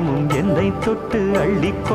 உலகமும் என்னை தொட்டு அள்ளிக்கொண்டு